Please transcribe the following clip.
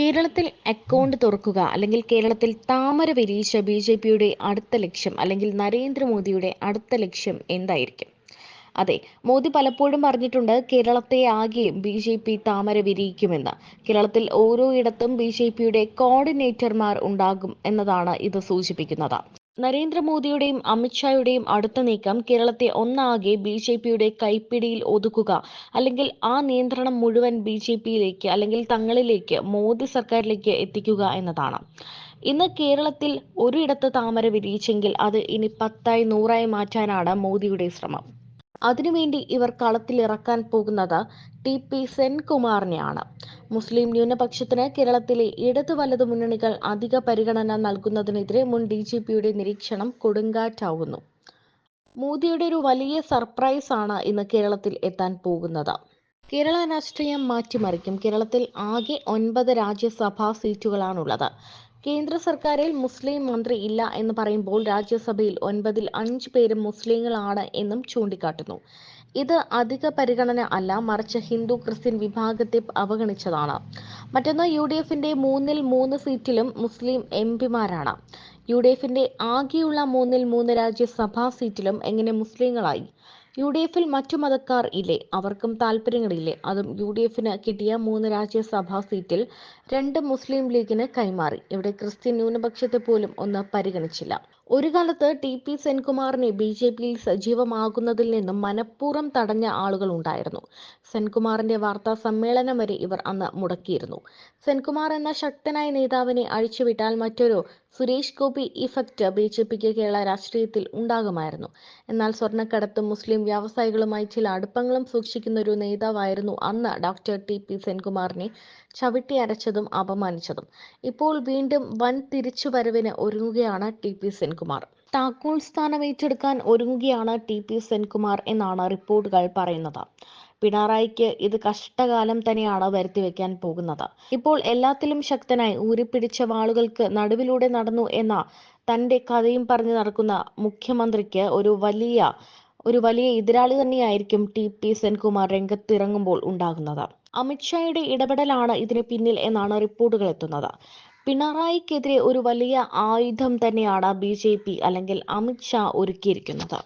കേരളത്തിൽ അക്കൗണ്ട് തുറക്കുക അല്ലെങ്കിൽ കേരളത്തിൽ താമര വിരിയിച്ച ബി ജെ പിയുടെ അടുത്ത ലക്ഷ്യം അല്ലെങ്കിൽ നരേന്ദ്രമോദിയുടെ അടുത്ത ലക്ഷ്യം എന്തായിരിക്കും? അതെ മോദി പലപ്പോഴും പറഞ്ഞിട്ടുണ്ട് കേരളത്തെ ആകെ ബി ജെ പി താമര വിരിയിക്കുമെന്ന്. കേരളത്തിൽ ഓരോ ഇടത്തും ബി ജെ പിയുടെ കോർഡിനേറ്റർമാർ ഉണ്ടാകും എന്നതാണ് ഇത് സൂചിപ്പിക്കുന്നത്. നരേന്ദ്രമോദിയുടെയും അമിത്ഷായുടെയും അടുത്ത നീക്കം കേരളത്തെ ഒന്നാകെ ബി ജെ പിയുടെ കൈപ്പിടിയിൽ ഒതുക്കുക അല്ലെങ്കിൽ ആ നിയന്ത്രണം മുഴുവൻ ബി ജെ പിയിലേക്ക് അല്ലെങ്കിൽ തങ്ങളിലേക്ക് മോദി സർക്കാരിലേക്ക് എത്തിക്കുക എന്നതാണ്. ഇന്ന് കേരളത്തിൽ ഒരിടത്ത് താമര വിരിയിച്ചെങ്കിൽ അത് ഇനി പത്തായി നൂറായി മാറ്റാനാണ് മോദിയുടെ ശ്രമം. അതിനുവേണ്ടി ഇവർ കളത്തിലിറക്കാൻ പോകുന്നത് ടി പി സെൻകുമാറിനെയാണ്. മുസ്ലിം ന്യൂനപക്ഷത്തിന് കേരളത്തിലെ ഇടതു വലതു മുന്നണികൾ അധിക പരിഗണന നൽകുന്നതിനെതിരെ മുൻ ഡി ജി പിയുടെ നിരീക്ഷണം കൊടുങ്കാറ്റാവുന്നു. മോദിയുടെ ഒരു വലിയ സർപ്രൈസ് ആണ് ഇന്ന് കേരളത്തിൽ എത്താൻ പോകുന്നത്. കേരള രാഷ്ട്രീയം മാറ്റിമറിക്കും. കേരളത്തിൽ ആകെ ഒൻപത് രാജ്യസഭാ സീറ്റുകളാണുള്ളത്. കേന്ദ്ര സർക്കാരിൽ മുസ്ലിം മന്ത്രി ഇല്ല എന്ന് പറയുമ്പോൾ രാജ്യസഭയിൽ ഒൻപതിൽ അഞ്ച് പേരും മുസ്ലിങ്ങളാണ് എന്നും ചൂണ്ടിക്കാട്ടുന്നു. ഇത് അധിക പരിഗണന അല്ല മറിച്ച് ഹിന്ദു ക്രിസ്ത്യൻ വിഭാഗത്തെ അവഗണിച്ചതാണ്. മറ്റൊന്ന് യു ഡി എഫിന്റെ മൂന്നിൽ മൂന്ന് സീറ്റിലും മുസ്ലിം എം പിമാരാണ്. യു ഡി എഫിന്റെ ആകെയുള്ള മൂന്നിൽ മൂന്ന് രാജ്യസഭാ സീറ്റിലും എങ്ങനെ മുസ്ലിങ്ങളായി? യു ഡി എഫിൽ മറ്റു മതക്കാർ ഇല്ലേ? അവർക്കും താല്പര്യങ്ങളില്ലേ അതും യു ഡി എഫിന് കിട്ടിയ മൂന്ന് രാജ്യസഭാ സീറ്റിൽ രണ്ട് മുസ്ലിം ലീഗിന് കൈമാറി. ഇവിടെ ക്രിസ്ത്യൻ ന്യൂനപക്ഷത്തെ പോലും ഒന്ന് പരിഗണിച്ചില്ല. ഒരു കാലത്ത് ടി പി സെൻകുമാറിനെ ബി ജെ പിയിൽ സജീവമാകുന്നതിൽ നിന്നും മനഃപൂർവം തടഞ്ഞ ആളുകൾ ഉണ്ടായിരുന്നു. സെൻകുമാറിന്റെ വാർത്താ സമ്മേളനം വരെ ഇവർ അന്ന് മുടക്കിയിരുന്നു. സെൻകുമാർ എന്ന ശക്തനായ നേതാവിനെ അഴിച്ചുവിട്ടാൽ മറ്റൊരു Suresh Gopi effect B J പിക്ക് കേരള രാഷ്ട്രീയത്തിൽ ഉണ്ടാകുമായിരുന്നു. എന്നാൽ സ്വർണക്കടത്തും മുസ്ലിം വ്യവസായികളുമായി ചില അടുപ്പങ്ങളും സൂക്ഷിക്കുന്ന ഒരു നേതാവായിരുന്നു അന്ന് ഡോക്ടർ ടി പി സെൻകുമാറിനെ ചവിട്ടി അരച്ചതും അപമാനിച്ചതും. ഇപ്പോൾ വീണ്ടും വൻ തിരിച്ചുവരവിന് ഒരുങ്ങുകയാണ് ടി പി സെൻകുമാർ. താക്കോൽ സ്ഥാനം ഏറ്റെടുക്കാൻ ഒരുങ്ങുകയാണ് ടി പി സെൻകുമാർ എന്നാണ് റിപ്പോർട്ടുകൾ പറയുന്നത്. പിണറായിക്ക് ഇത് കഷ്ടകാലം തന്നെയാണ് വരുത്തിവെക്കാൻ പോകുന്നത്. ഇപ്പോൾ എല്ലാത്തിലും ശക്തനായി ഊരിപ്പിടിച്ച വാളുകൾക്ക് നടുവിലൂടെ നടന്നു എന്ന തന്റെ കഥയും പറഞ്ഞു നടക്കുന്ന മുഖ്യമന്ത്രിക്ക് ഒരു വലിയ ഒരു വലിയ എതിരാളി തന്നെയായിരിക്കും ടി പി സെൻകുമാർ രംഗത്തിറങ്ങുമ്പോൾ ഉണ്ടാകുന്നത്. അമിത്ഷായുടെ ഇടപെടലാണ് ഇതിന് പിന്നിൽ എന്നാണ് റിപ്പോർട്ടുകൾ എത്തുന്നത്. പിണറായിക്കെതിരെ ഒരു വലിയ ആയുധം തന്നെയാണ് ബി ജെ പി അല്ലെങ്കിൽ അമിത്ഷാ ഒരുക്കിയിരിക്കുന്നത്.